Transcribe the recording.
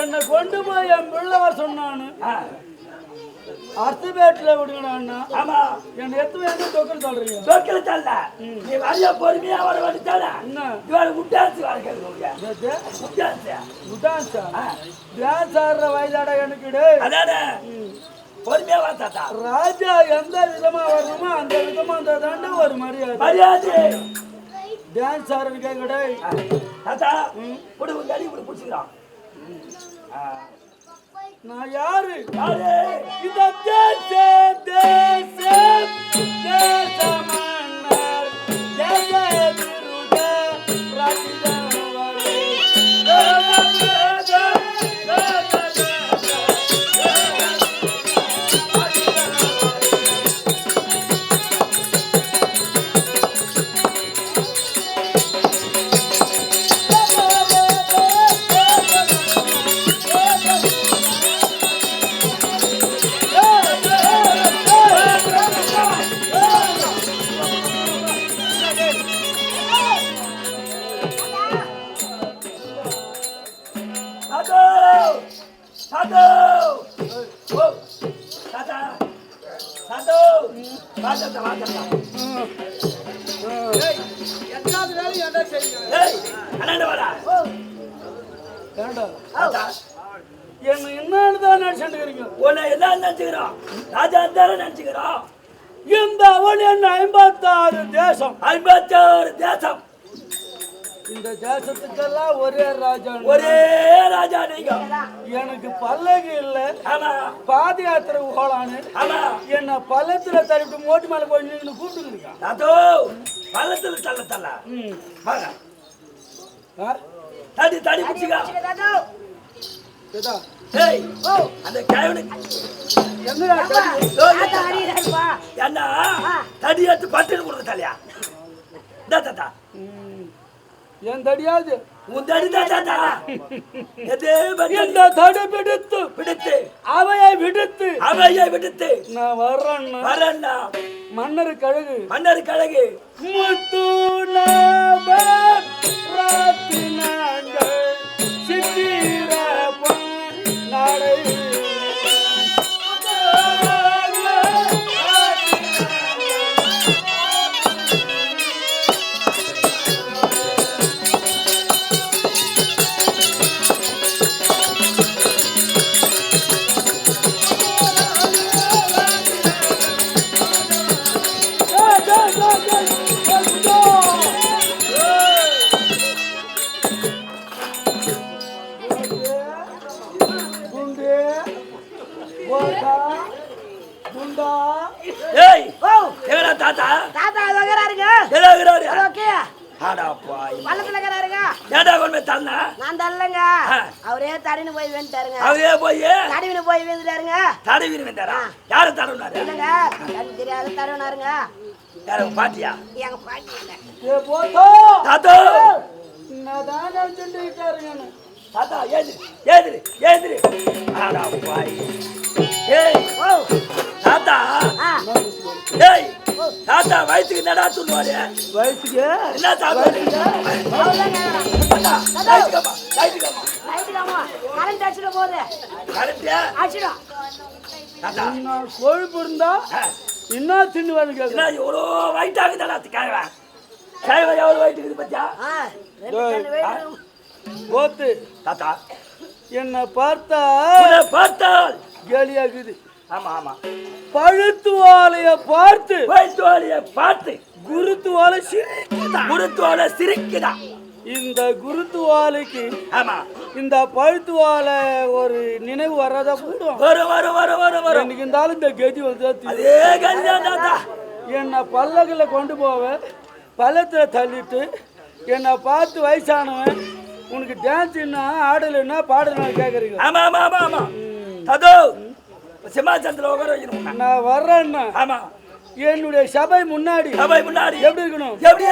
என்னை கொண்டு போய் என் பிள்ளை வர அர்த்தபேட்டில் விடுங்கண்ணா ஆமா. என்னை எத்தனை எங்க தொக்கல் சொல்றீங்க சொற்களை தள்ள. நீ வரியா பொறுமையா வர வேண்டியதானே? என்ன இவன் விட்டாச்சு வர கேட்குறீங்க. இது விட்டாச்சு. டான்ஸா ஆடுற வயதாட எனக்கு. அதானே. பொறுமையா வா தாத்தா. ராஜா எந்த விதமா வரணுமோ அந்த விதமா அந்த தாண்ட ஒரு மரியாதை மரியாதை. டான்ஸ் ஆடுறது கேட்க டேய் ஆ, தாத்தா, விடு, உன் அடி விடு, பிடிச்சுக்கிறான். நான் யாரு யாரு? இந்த என்ன செய்யுங்க ஏய், அண்ணாண்ட வாடா. என்ன என்னன்னு தான் நினைச்சுட்டு இருக்கீங்க உன்னை என்ன நினைச்சுக்கிறோம் ராஜா தானே நினைச்சுக்கிறோம் இந்த அவன் என்ன ஐம்பத்தாறு தேசம் ஐம்பத்தாறு தேசம் இந்த தேசத்துக்கெல்லாம் ஒரே ராஜா ஒரே ராஜா நீங்க. எனக்கு பல்லக்கு இல்ல. ஆமா. பாத யாத்திரை போலான்னு ஆமா. என்ன பள்ளத்துல தள்ளிட்டு மோட்டு மேல போய் நின்று கூப்பிட்டுக்கிறீங்க. தாத்தோ பள்ளத்துல தள்ள தள்ள? தடி தடி பிடிச்சிக்க அந்த கேவனுக்கு என்னடா தடி? என்ன? தடி எடுத்து பட்டுன்னு கொடுக்க தலையா தாத்தா. ம். என் தடியாது உன் தடி இந்த தடி பிடித்து. பிடித்து. அவையை விடுத்து. அவையை விடுத்து. நான் வர்றேன்னா. வரண்ணா மன்னர் கழுகு. மன்னர் கழகு. முத்து ரத்தினங்கள் ஏய் ஏடா தாத்தா? தாத்தா அது வைக்கிறாருங்க ஏடா இருக்கிறாரு ஓகே ஆடா பாய் பள்ளத்துல இருக்கிறாருங்க ஏடா கொண்டு தள்ளனா? நான் தரலங்க ஆ. அவரே தடின்னு போய் வேண்டாருங்க அவரே போய் தடிவின்னு போய் வேந்துட்டாருங்க தடவி வந்தாரா யாரு தடவினாரு? இல்லைங்க. எனக்கு தெரியாது தருவனாருங்க யாரு பாட்டியா? எங்க பாட்டி இல்லை. ஏ போட்டோ தாத்தா! நான் தான் நினைச்சுட்டு இருக்காருங்க தாத்தா ஏந்திரு ஏந்திரு ஏந்திரு. ஆடா பாய் ஏய் ஓ. தாத்தா! ஏய் தாத்தா வயிற்றுக்கு நடா துண்ணுவாரு வயசுக்கு என்ன சாப்பிடு கொழுப்பு இருந்தா என்ன தின்னுவாரு எவ்வளோ வயிற்று ஆகுதாடா கேழ்வன் கேழ்வன் எவ்வளோ வயிற்று இருக்குது பத்தியா? போத்து தாத்தா. என்னை பார்த்தா உன்னை பார்த்தால் கேலியாக்குது ஆமா ஆமா. பழுத்து வாழைய பார்த்து வயிற்றுவாளிய பார்த்து குருத்து வாழை சிரிக்குதா? குருத்துவால சிரிக்குதா? இந்த குருத்து வாழைக்கு ஆமா. இந்த பழுத்து வாழை ஒரு நினைவு வராதா போடும் வரும் வரும் வரும் வரும் வரும். எனக்கு இருந்தாலும் இந்த கதி வந்து அதே கல்யாணம் தாத்தா. என்னை பல்லக்கில் கொண்டு போவ பள்ளத்தில் தள்ளிட்டு என்னை பார்த்து வயசானவன் உனக்கு டான்ஸ் என்ன ஆடலைன்னா பாடலன்னா கேட்குறீங்க ஆமா ஆமா ஆமா ததோ சிம்மாசனத்துல உட்கார வைக்கணும். நான் வர்றேன்னா ஆமா. என்னுடைய சபை முன்னாடி சபை முன்னாடி. எப்படி இருக்கணும்? எப்படி?